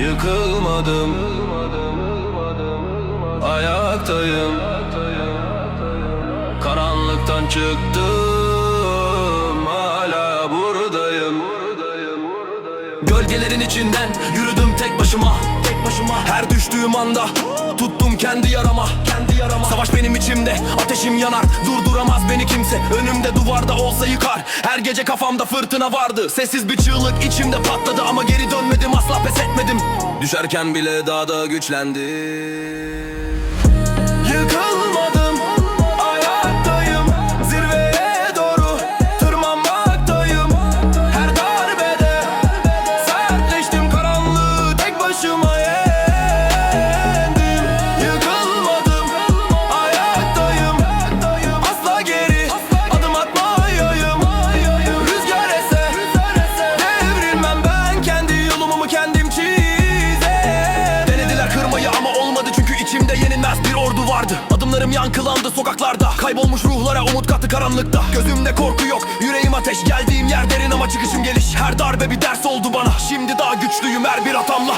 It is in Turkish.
Yıkılmadım. Ayaktayım. Karanlıktan çıktım. Hala buradayım. Gölgelerin içinden yürüdüm tek başıma. Her düştüğüm anda tuttum kendi yarama. Kendi yarama. Savaş benim içimde ateşim yanar. Durduramaz beni kimse. Önümde duvarda olsa yıkar. Her gece kafamda fırtına vardı. Sessiz bir çığlık içimde patladı Ama geri dönmedim. Asla pes etmedim Düşerken bile daha da güçlendi Adımlarım yankılandı sokaklarda. Kaybolmuş ruhlara umut kattı karanlıkta. Gözümde korku yok yüreğim ateş. Geldiğim yer derin ama çıkışım geliş. Her darbe bir ders oldu bana. Şimdi daha güçlüyüm her bir hatamla